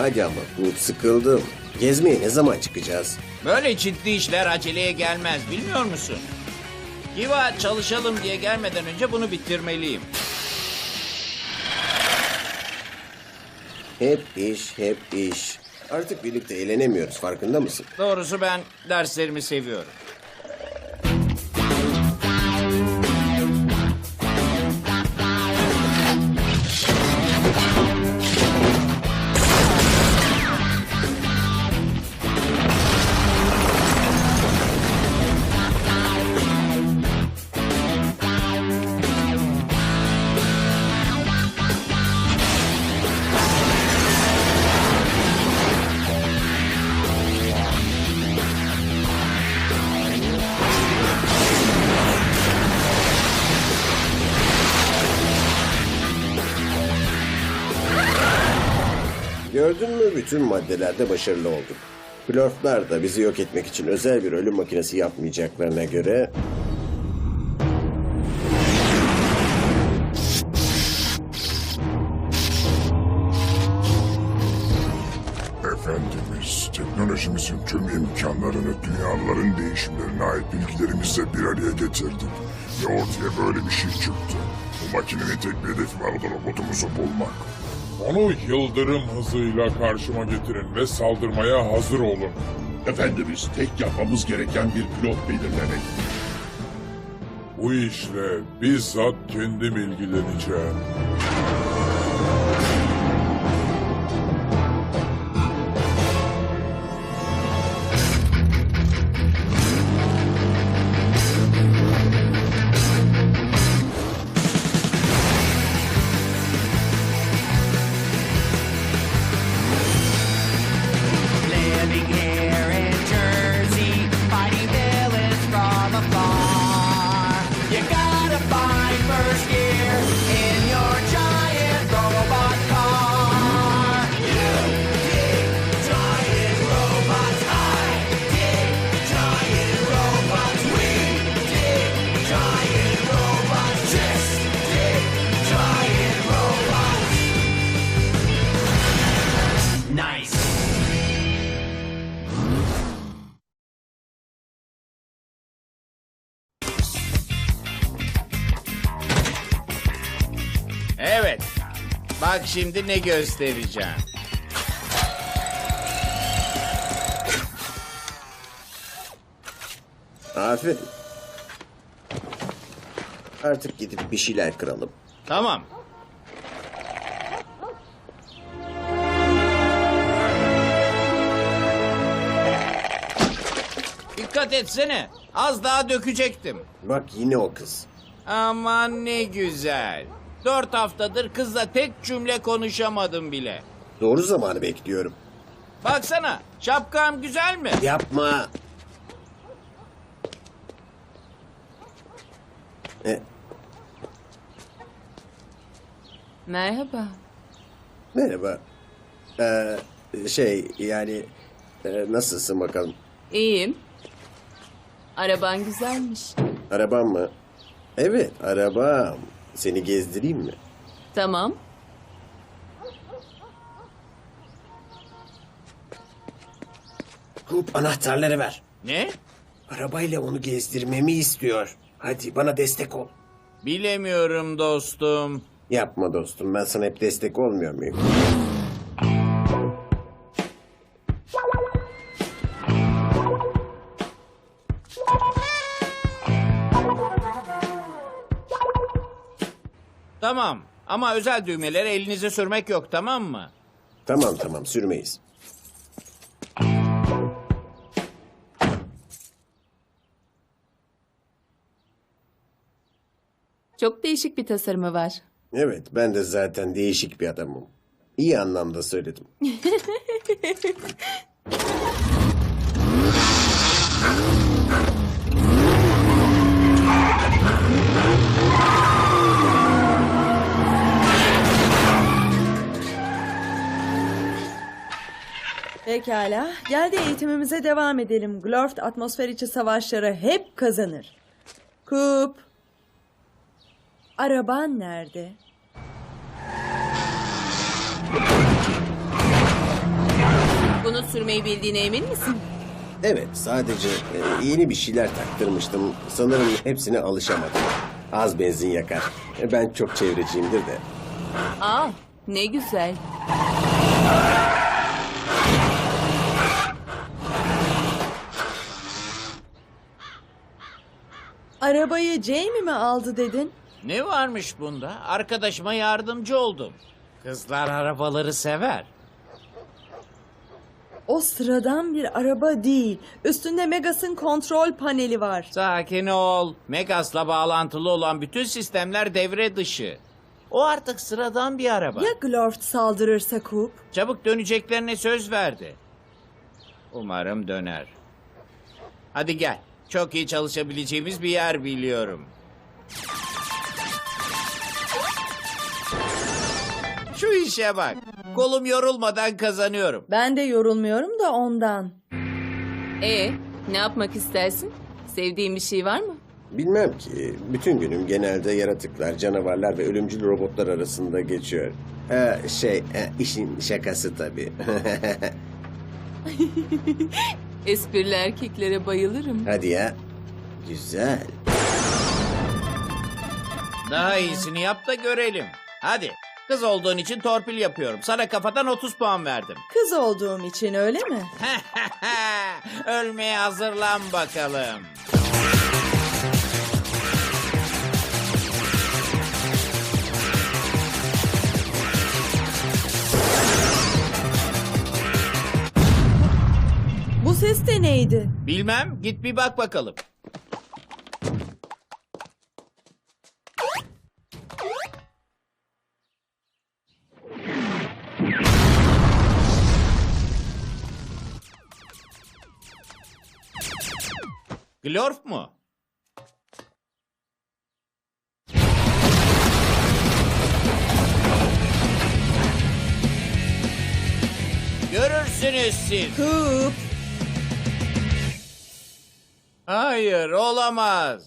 Hadi ama bu sıkıldım. Gezmeye ne zaman çıkacağız? Böyle ciddi işler aceleye gelmez bilmiyor musun? Kiva çalışalım diye gelmeden önce bunu bitirmeliyim. Hep iş, hep iş. Artık birlikte eğlenemiyoruz farkında mısın? Doğrusu ben derslerimi seviyorum. Bütün maddelerde başarılı olduk. Flörtler da bizi yok etmek için özel bir ölüm makinesi yapmayacaklarına göre... Efendimiz, teknolojimizin tüm imkanlarını dünyaların değişimlerine ait bilgilerimizle bir araya getirdik. Ve ortaya böyle bir şey çıktı. Bu makinenin tek bir hedefi var da robotumuzu bulmak. Onu yıldırım hızıyla karşıma getirin ve saldırmaya hazır olun. Efendimiz tek yapmamız gereken bir pilot belirlemek. Bu işle bizzat kendim ilgileneceğim. Şimdi ne göstereceğim. Aferin. Artık gidip bir şeyler kıralım. Tamam. Dikkat etsene. Az daha dökecektim. Bak yine o kız. Aman ne güzel. Dört haftadır kızla tek cümle konuşamadım bile. Doğru zamanı bekliyorum. Baksana şapkam güzel mi? Yapma. E, Merhaba. merhaba. Ee, şey yani e, nasılsın bakalım? İyiyim. Araban güzelmiş. Arabam mı? Evet arabam. Seni gezdireyim mi? Tamam. Kup anahtarları ver. Ne? Arabayla onu gezdirmemi istiyor. Hadi bana destek ol. Bilemiyorum dostum. Yapma dostum ben sana hep destek olmuyor muyum? Tamam ama özel düğmeleri elinize sürmek yok tamam mı? Tamam tamam sürmeyiz. Çok değişik bir tasarımı var. Evet ben de zaten değişik bir adamım. İyi anlamda söyledim. Pekala. Gel de eğitimimize devam edelim. Glorft atmosfer içi savaşları hep kazanır. Kup. Araban nerede? Bunu sürmeyi bildiğine emin misin? Evet, sadece e, yeni bir şeyler taktırmıştım. Sanırım hepsine alışamadım. Az benzin yakar. E, Ben çok çevreciyimdir de. Aa, ne güzel. Arabayı Jamie mi aldı dedin? Ne varmış bunda? Arkadaşıma yardımcı oldum. Kızlar arabaları sever. O sıradan bir araba değil. Üstünde Megas'ın kontrol paneli var. Sakin ol. Megas'la bağlantılı olan bütün sistemler devre dışı. O artık sıradan bir araba. Ya Glorft saldırırsa Coop? Çabuk döneceklerine söz verdi. Umarım döner. Hadi gel. Çok iyi çalışabileceğimiz bir yer biliyorum. Şu işe bak. Kolum yorulmadan kazanıyorum. Ben de yorulmuyorum da ondan. E, ne yapmak istersin? Sevdiğin bir şey var mı? Bilmem ki. Bütün günüm genelde yaratıklar, canavarlar ve ölümcül robotlar arasında geçiyor. Ee, şey, e, işin şakası tabii. Esprili erkeklere bayılırım. Hadi ya. Güzel. Daha iyisini yap da görelim. Hadi. Kız olduğun için torpil yapıyorum. Sana kafadan 30 puan verdim. Kız olduğum için öyle mi? Ölmeye hazırlan bakalım. Ses de neydi? Bilmem, git bir bak bakalım. Glorf mu? Görürsünüz siz. Coop. Hayır, olamaz.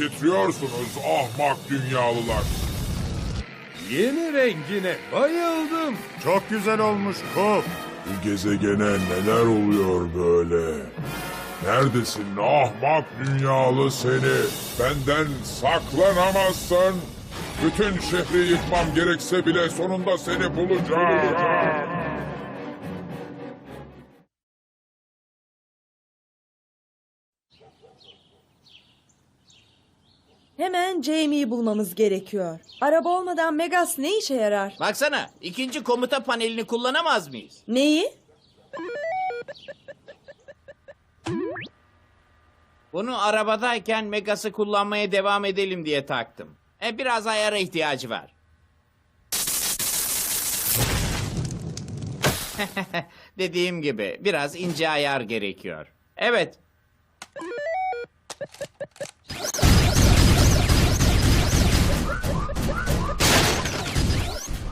Titriyorsunuz ahmak dünyalılar. Yeni rengine bayıldım. Çok güzel olmuş Kop. Bu gezegene neler oluyor böyle? Neredesin ahmak dünyalı seni? Benden saklanamazsın. Bütün şehri yıkmam gerekse bile sonunda seni bulacağım. Hemen Jamie'yi bulmamız gerekiyor. Araba olmadan Megas ne işe yarar? Baksana, ikinci komuta panelini kullanamaz mıyız? Neyi? Bunu arabadayken Megas'ı kullanmaya devam edelim diye taktım. E biraz ayara ihtiyacı var. Dediğim gibi biraz ince ayar gerekiyor. Evet.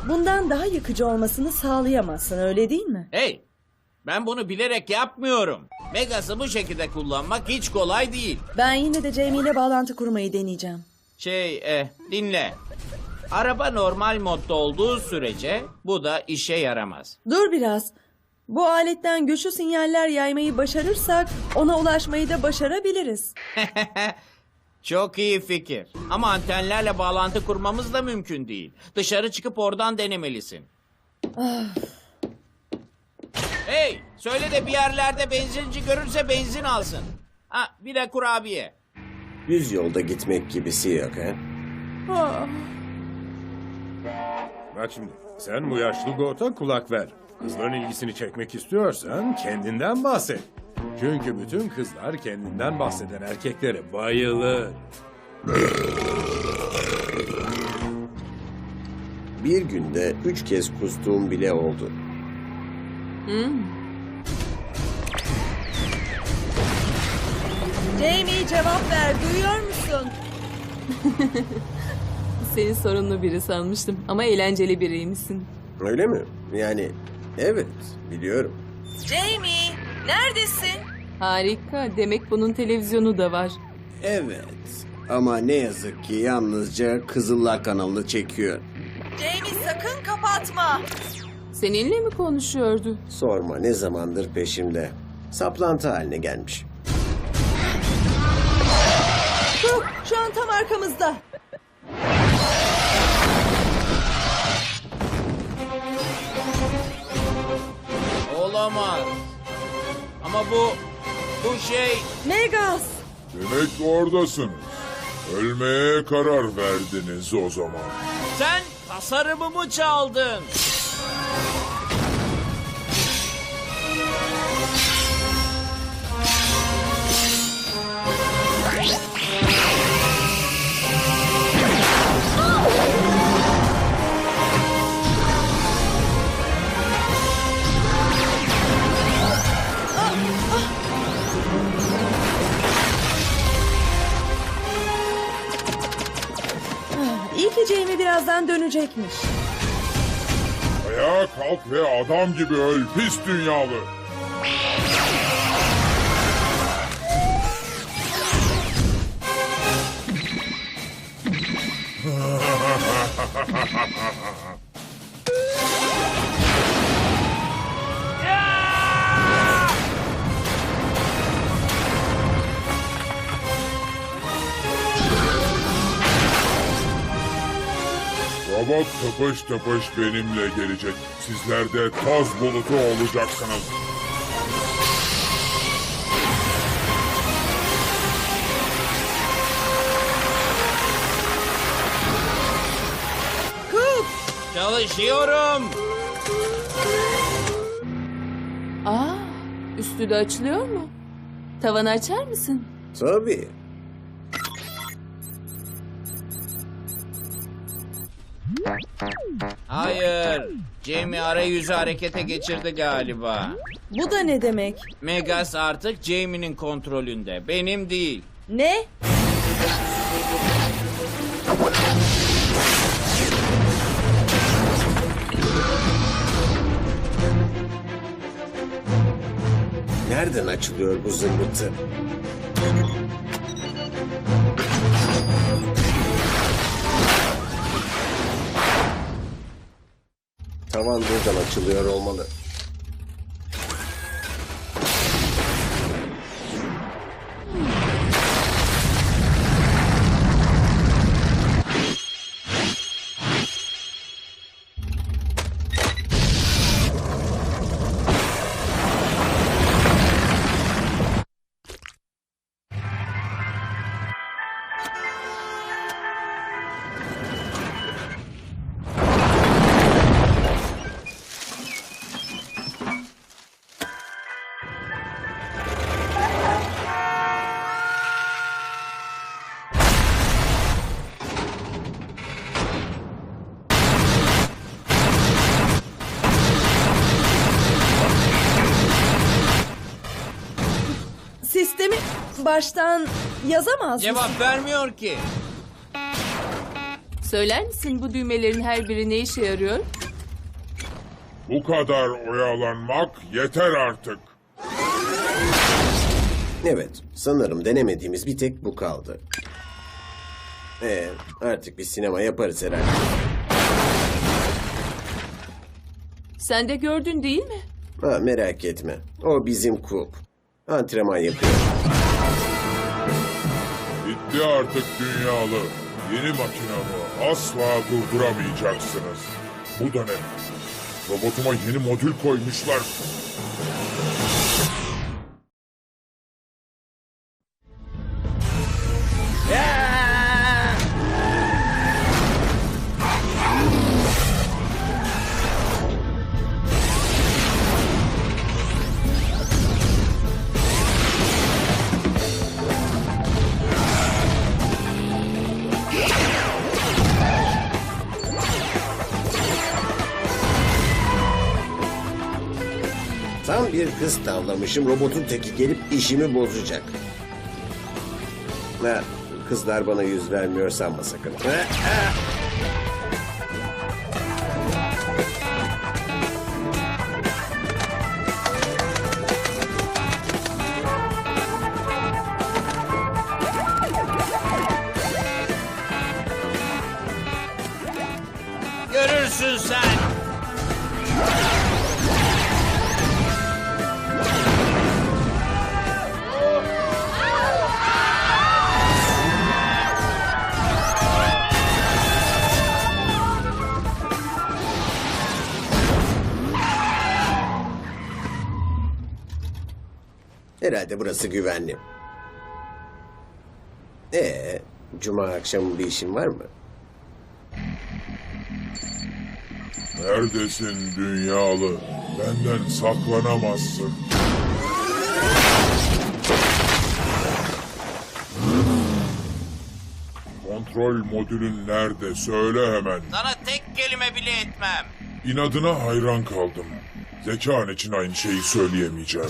Bundan daha yıkıcı olmasını sağlayamazsın öyle değil mi? Hey. Ben bunu bilerek yapmıyorum. Megas'ı bu şekilde kullanmak hiç kolay değil. Ben yine de Jamie ile bağlantı kurmayı deneyeceğim. Şey, e, dinle. Araba normal modda olduğu sürece bu da işe yaramaz. Dur biraz. Bu aletten güçlü sinyaller yaymayı başarırsak ona ulaşmayı da başarabiliriz. Çok iyi fikir. Ama antenlerle bağlantı kurmamız da mümkün değil. Dışarı çıkıp oradan denemelisin. hey, söyle de bir yerlerde benzinci görürse benzin alsın. Ha, bir de kurabiye. Düz yolda gitmek gibisi yok ha? Ah, Bak şimdi sen bu yaşlı Goat'a kulak ver. Kızların ilgisini çekmek istiyorsan kendinden bahset. Çünkü bütün kızlar kendinden bahseden erkeklere bayılır. Bir günde üç kez kustuğum bile oldu. Jamie cevap ver duyuyor musun? Seni sorunlu biri sanmıştım ama eğlenceli biriymişsin. Öyle mi? Yani evet biliyorum. Jamie neredesin? Harika. Demek bunun televizyonu da var. Evet. Ama ne yazık ki yalnızca Kızıllar kanalını çekiyor. Jamie sakın kapatma. Seninle mi konuşuyordu? Sorma ne zamandır peşimde. Saplantı haline gelmiş. Coop şu an tam arkamızda. Olamaz. Ama bu... Bu şey... Megas. Demek oradasınız. Ölmeye karar verdiniz o zaman. Sen tasarımımı çaldın. İyi ki Jamie birazdan dönecekmiş. Ayağa kalk ve adam gibi öl pis dünyalı. Tıpış tıpış benimle gelecek. Sizler de toz bulutu olacaksınız. Çalışıyorum. Aa, üstü de açılıyor mu? Tavanı açar mısın? Tabii. Hayır. Jamie arayüzü harekete geçirdi galiba. bu da ne demek? Megas artık Jamie'nin kontrolünde. Benim değil. Ne? Nereden açılıyor bu zımbırtı? Tavan buradan açılıyor olmalı. Baştan yazamaz mısın? Cevap vermiyor ki. Söyler misin bu düğmelerin her biri ne işe yarıyor? Bu kadar oyalanmak yeter artık. Evet, sanırım denemediğimiz bir tek bu kaldı. Ee, artık bir sinema yaparız herhalde. Sen de gördün değil mi? Ha, merak etme. O bizim kup. Antrenman yapıyor. Bitti artık dünyalı. Yeni makinamı asla durduramayacaksınız. Bu da ne? Robotuma yeni modül koymuşlar. Tavlamışım. Robotun teki gelip işimi bozacak. Ha, kızlar bana yüz vermiyor sanma sakın. Ha, ha. Herhalde burası güvenli. Ee, cuma akşamı bir işin var mı? Neredesin dünyalı? Benden saklanamazsın. Kontrol modülün nerede? Söyle hemen. Sana tek kelime bile etmem. İnadına hayran kaldım. Zekan için aynı şeyi söyleyemeyeceğim.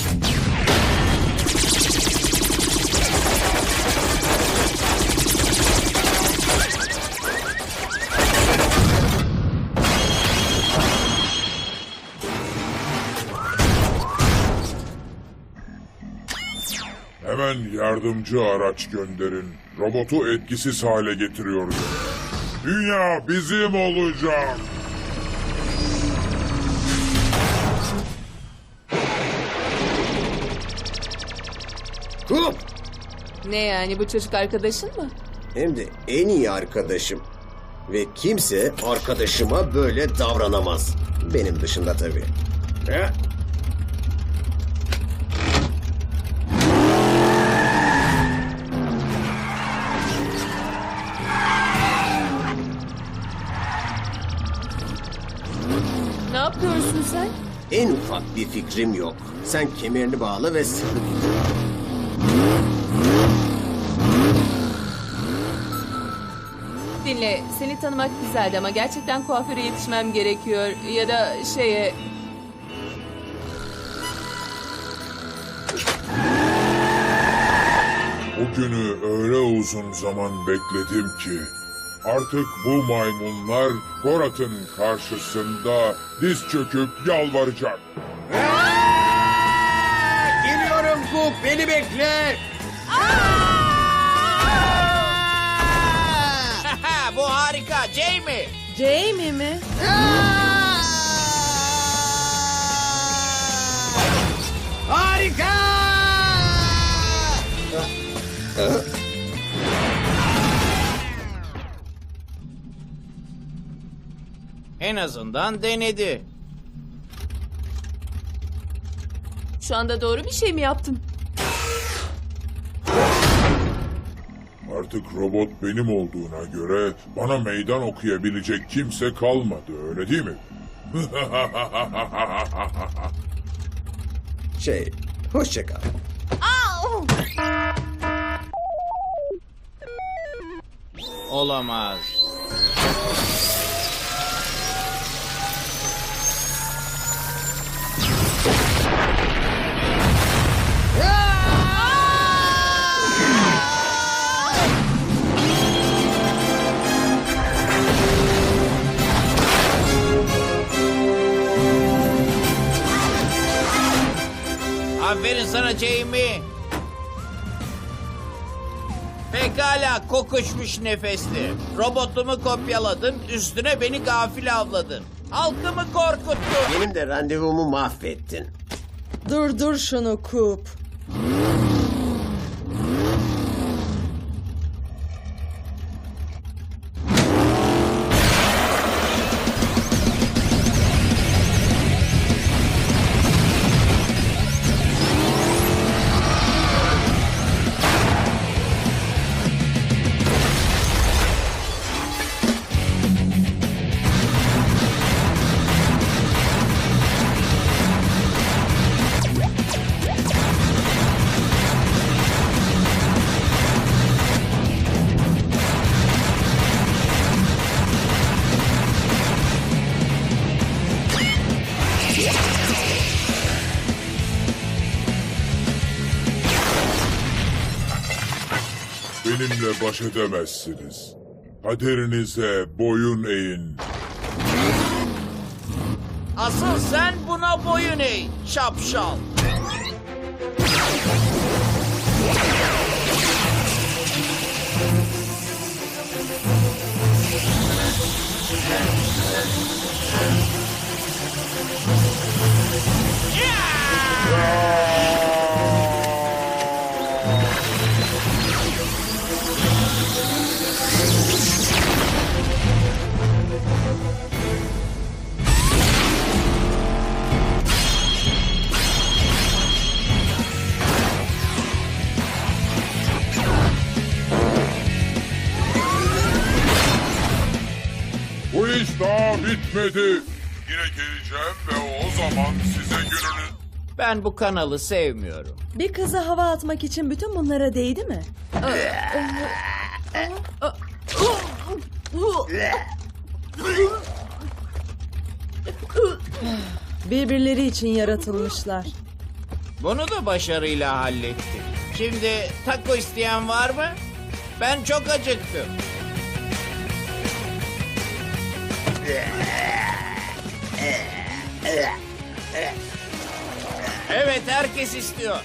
Hemen yardımcı araç gönderin. Robotu etkisiz hale getiriyoruz. Dünya bizim olacak. Kup! Ne yani bu çocuk arkadaşın mı? Hem de en iyi arkadaşım. Ve kimse arkadaşıma böyle davranamaz. Benim dışında tabii. Ha? Yapıyorsun sen? En ufak bir fikrim yok. Sen kemerini bağla ve sıkı tut. Dinle, seni tanımak güzeldi ama gerçekten kuaföre yetişmem gerekiyor. Ya da şeye... O günü öyle uzun zaman bekledim ki artık bu maymunlar Gorat'ın karşısında diz çöküp yalvaracak. Geliyorum Kup, beni bekle. Bu harika. Jamie. Jamie mi? Harika. En azından denedi. Şu anda doğru bir şey mi yaptın? Artık robot benim olduğuna göre bana meydan okuyabilecek kimse kalmadı öyle değil mi? Şey, hoşça kal. Olamaz. Aferin sana Jamie. Pekala kokuşmuş nefesli. Robotumu kopyaladın, üstüne beni gafil avladın. Halkımı korkuttun. Benim de randevumu mahvettin. Dur dur şunu Kup. Benimle baş edemezsiniz. Kaderinize boyun eğin. Asıl sen buna boyun eğ, şapşal. Bu bitmedi. Yine geleceğim ve o zaman size gününü... Ben bu kanalı sevmiyorum. Bir kızı hava atmak için bütün bunlara değdi mi? Birbirleri için yaratılmışlar. Bunu da başarıyla hallettik. Şimdi taco isteyen var mı? Ben çok acıktım. Evet herkes istiyor.